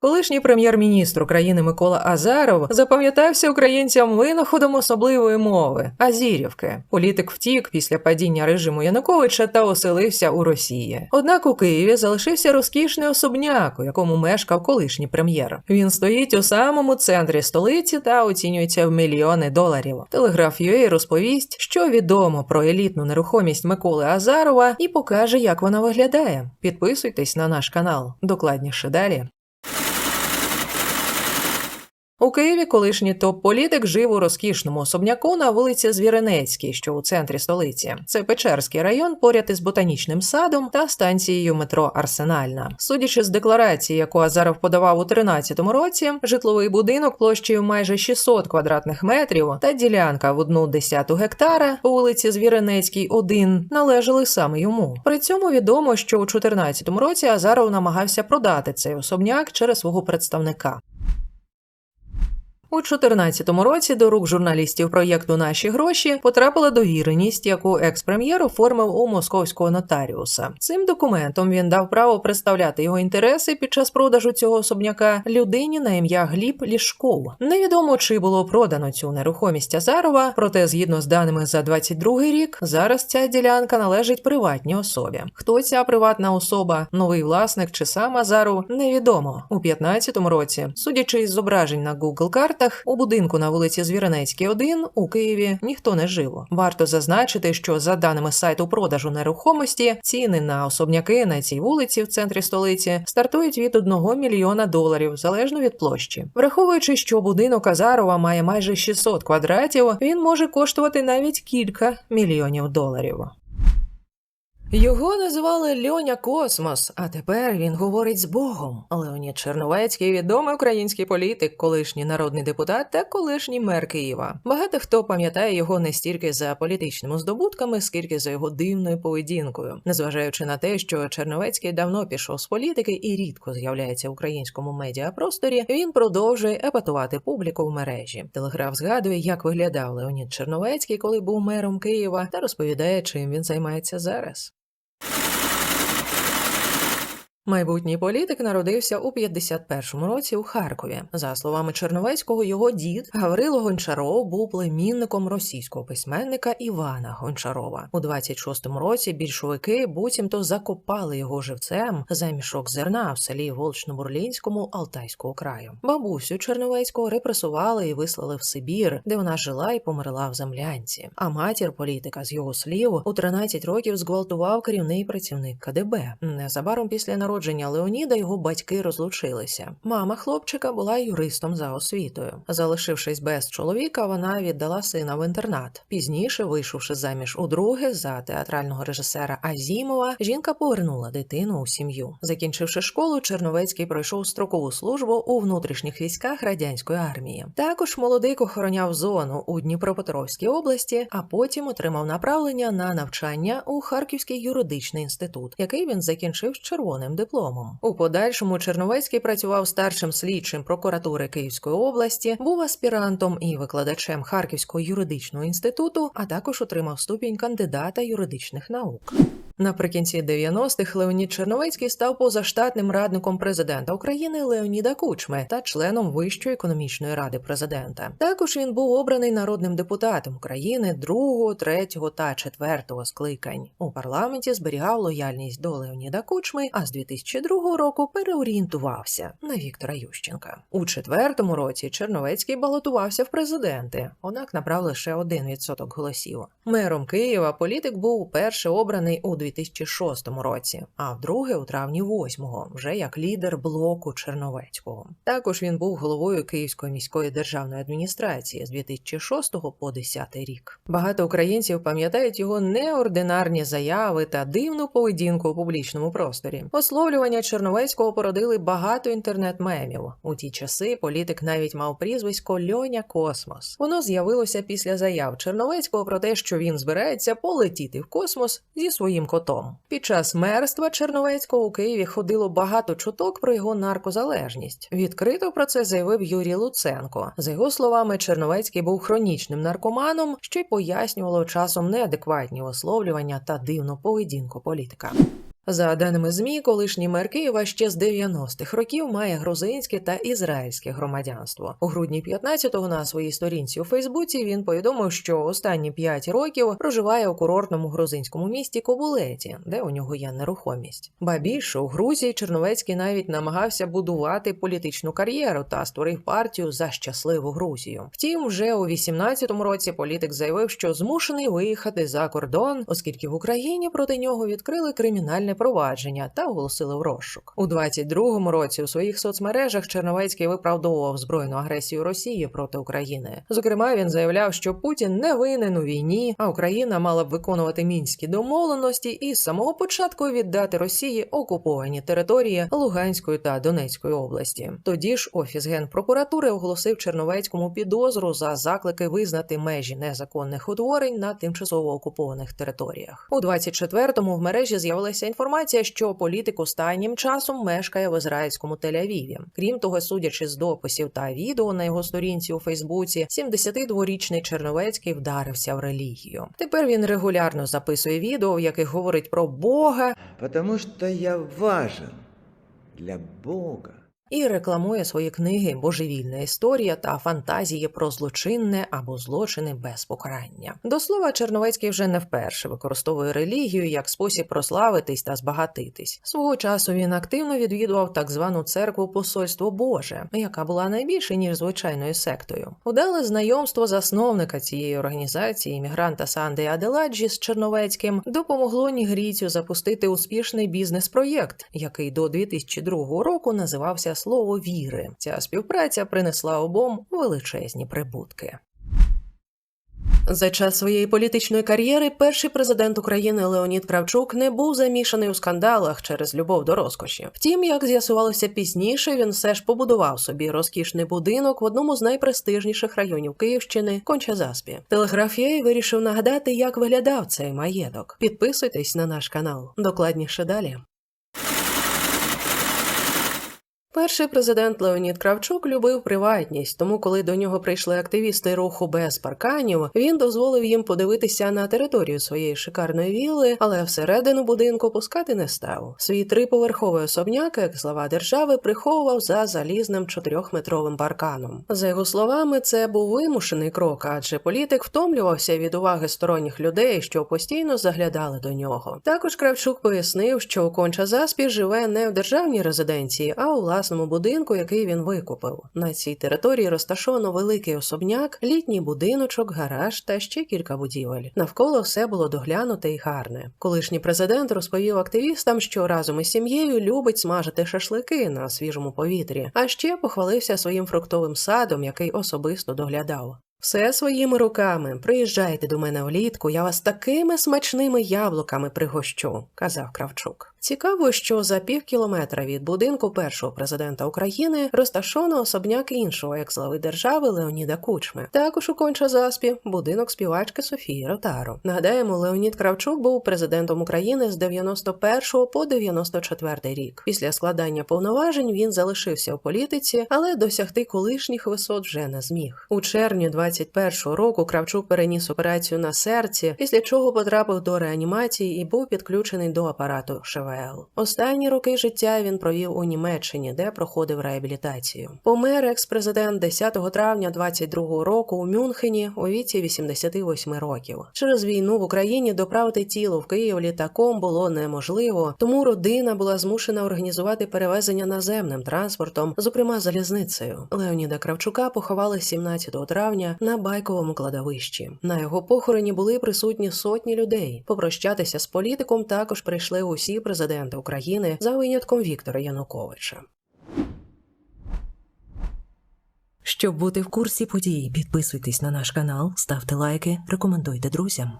Колишній прем'єр-міністр України Микола Азаров запам'ятався українцям винаходом особливої мови Азірівки. Політик втік після падіння режиму Януковича та оселився у Росії. Однак у Києві залишився розкішний особняк, у якому мешкав колишній прем'єр. Він стоїть у самому центрі столиці та оцінюється в мільйони доларів. Телеграф UA розповість, що відомо про елітну нерухомість Миколи Азарова і покаже, як вона виглядає. Підписуйтесь на наш канал. Докладніше далі. У Києві колишній топ-політик жив у розкішному особняку на вулиці Звіринецькій, що у центрі столиці. Це Печерський район поряд із ботанічним садом та станцією метро Арсенальна. Судячи з декларації, яку Азаров подавав у 13-му році, житловий будинок площею майже 600 квадратних метрів та ділянка в одну десяту гектара по вулиці Звіринецькій, 1 належали саме йому. При цьому відомо, що у 14-му році Азаров намагався продати цей особняк через свого представника. У 2014 році до рук журналістів проєкту Наші гроші потрапила довіреність, яку екс-прем'єр оформив у московського нотаріуса. Цим документом він дав право представляти його інтереси під час продажу цього особняка людині на ім'я Гліб Лішков. Невідомо чи було продано цю нерухомість Азарова, проте згідно з даними за 22 рік, зараз ця ділянка належить приватній особі. Хто ця приватна особа, новий власник чи сам Азаров, невідомо. У 2015 році, судячи із зображень на Google картах, у будинку на вулиці Звіринецькій, 1 у Києві ніхто не жив. Варто зазначити, що за даними сайту продажу нерухомості, ціни на особняки на цій вулиці в центрі столиці стартують від 1 мільйона доларів залежно від площі. Враховуючи, що будинок Азарова має майже 600 квадратів, він може коштувати навіть кілька мільйонів доларів. Його називали Льоня Космос, а тепер він говорить з Богом. Леонід Черновецький відомий український політик, колишній народний депутат та колишній мер Києва. Багато хто пам'ятає його не стільки за політичними здобутками, скільки за його дивною поведінкою, незважаючи на те, що Черновецький давно пішов з політики і рідко з'являється в українському медіапросторі. Він продовжує епатувати публіку в мережі. Телеграф згадує, як виглядав Леонід Черновецький, коли був мером Києва, та розповідає, чим він займається зараз. Майбутній політик народився у 51-му році у Харкові. За словами Черновецького, його дід Гаврило Гончаров був племінником російського письменника Івана Гончарова. У 26-му році більшовики буцімто закопали його живцем за мішок зерна в селі Волчнобурлінському Алтайського краю. Бабусю Черновецького репресували і вислали в Сибір, де вона жила і померла в землянці. А матір політика з його слів у 13 років зґвалтував керівний працівник КДБ. Незабаром після народження народження Леоніда його батьки розлучилися. Мама хлопчика була юристом за освітою. Залишившись без чоловіка, вона віддала сина в інтернат. Пізніше, вийшовши заміж у друге за театрального режисера Азімова, жінка повернула дитину у сім'ю. Закінчивши школу, Черновецький пройшов строкову службу у внутрішніх військах радянської армії. Також молодик охороняв зону у Дніпропетровській області, а потім отримав направлення на навчання у Харківський юридичний інститут, який він закінчив з червоним дипломом. У подальшому Черновецький працював старшим слідчим прокуратури Київської області, був аспірантом і викладачем Харківського юридичного інституту, а також отримав ступінь кандидата юридичних наук. Наприкінці 90-х Леонід Черновецький став позаштатним радником президента України Леоніда Кучми та членом Вищої економічної ради президента. Також він був обраний народним депутатом України другого, третього та четвертого скликань. У парламенті зберігав лояльність до Леоніда Кучми, а з 2002 року переорієнтувався на Віктора Ющенка. У четвертому році Черновецький балотувався в президенти, однак набрав лише 1% голосів. Мером Києва політик був уперше обраний у 2006 році, а вдруге у травні 8-го, вже як лідер блоку Черновецького. Також він був головою Київської міської державної адміністрації з 2006 по 10 рік. Багато українців пам'ятають його неординарні заяви та дивну поведінку у публічному просторі. Ословлювання Черновецького породили багато інтернет-мемів. У ті часи політик навіть мав прізвисько Льоня Космос. Воно з'явилося після заяв Черновецького про те, що він збирається полетіти в космос зі своїм котом. Під час мерства Черновецького у Києві ходило багато чуток про його наркозалежність. Відкрито про це заявив Юрій Луценко. За його словами, Черновецький був хронічним наркоманом, що й пояснювало часом неадекватні висловлювання та дивну поведінку політика. За даними ЗМІ, колишній мер Києва ще з 90-х років має грузинське та ізраїльське громадянство. У грудні 15-го на своїй сторінці у Фейсбуці він повідомив, що останні 5 років проживає у курортному грузинському місті Кобулеті, де у нього є нерухомість. Ба більше у Грузії Черновецький навіть намагався будувати політичну кар'єру та створив партію за щасливу Грузію. Втім, вже у 18-му році політик заявив, що змушений виїхати за кордон, оскільки в Україні проти нього відкрили кримінальне провадження та оголосили в розшук. У 22-му році у своїх соцмережах Черновецький виправдовував збройну агресію Росії проти України. Зокрема, він заявляв, що Путін не винен у війні, а Україна мала б виконувати мінські домовленості і з самого початку віддати Росії окуповані території Луганської та Донецької області. Тоді ж офіс генпрокуратури оголосив Черновецькому підозру за заклики визнати межі незаконних утворень на тимчасово окупованих територіях. У 24-му в мережі з'явилася інформація, що політик останнім часом мешкає в ізраїльському Тель-Авіві. Крім того, судячи з дописів та відео на його сторінці у Фейсбуці, 72-річний Черновецький вдарився в релігію. Тепер він регулярно записує відео, в яких говорить про Бога Потому що я важен для Бога. І рекламує свої книги Божевільна історія та фантазії про злочинне або злочини без покарання. До слова, Черновецький вже не вперше використовує релігію як спосіб прославитись та збагатитись. Свого часу він активно відвідував так звану церкву Посольство Боже, яка була найбільше ніж звичайною сектою. Удале знайомство засновника цієї організації, іммігранта Санди Аделаджі з Черновецьким, допомогло Нігрійцю запустити успішний бізнес-проєкт, який до 2002 року називався Слово віри. Ця співпраця принесла обом величезні прибутки. За час своєї політичної кар'єри перший президент України Леонід Кравчук не був замішаний у скандалах через любов до розкоші. Втім, як з'ясувалося пізніше, він все ж побудував собі розкішний будинок в одному з найпрестижніших районів Київщини Кончазаспі. Телеграфія вирішив нагадати, як виглядав цей маєток. Підписуйтесь на наш канал. Докладніше далі. Перший президент Леонід Кравчук любив приватність, тому коли до нього прийшли активісти руху без парканів, він дозволив їм подивитися на територію своєї шикарної вілли, але всередину будинку пускати не став. Свій триповерховий особняк, як слова держави, приховував за залізним чотирьохметровим парканом. За його словами, це був вимушений крок, адже політик втомлювався від уваги сторонніх людей, що постійно заглядали до нього. Також Кравчук пояснив, що Конча Заспі живе не в державній резиденції, а у власному будинку, який він викупив. На цій території розташовано великий особняк, літній будиночок, гараж та ще кілька будівель. Навколо все було доглянуте і гарне. Колишній президент розповів активістам, що разом із сім'єю любить смажити шашлики на свіжому повітрі, а ще похвалився своїм фруктовим садом, який особисто доглядав. Все своїми руками. Приїжджайте до мене влітку, я вас такими смачними яблуками пригощу, казав Кравчук. Цікаво, що за пів кілометра від будинку першого президента України розташовано особняк іншого екс-глави держави Леоніда Кучми. Також у Конча-Заспі будинок співачки Софії Ротаро. Нагадаємо, Леонід Кравчук був президентом України з 91 по 94 рік. Після складання повноважень він залишився у політиці, але досягти колишніх висот вже не зміг. У червні 21 року Кравчук переніс операцію на серці, після чого потрапив до реанімації і був підключений до апарату ШВЛ. Останні роки життя він провів у Німеччині, де проходив реабілітацію. Помер екс-президент 10 травня 22 року у Мюнхені у віці 88 років. Через війну в Україні доправити тіло в Київ літаком було неможливо, тому родина була змушена організувати перевезення наземним транспортом, зокрема залізницею. Леоніда Кравчука поховали 17 травня на байковому кладовищі. На його похороні були присутні сотні людей. Попрощатися з політиком також прийшли усі президенти України за винятком Віктора Януковича. Щоб бути в курсі подій, підписуйтесь на наш канал, ставте лайки, рекомендуйте друзям.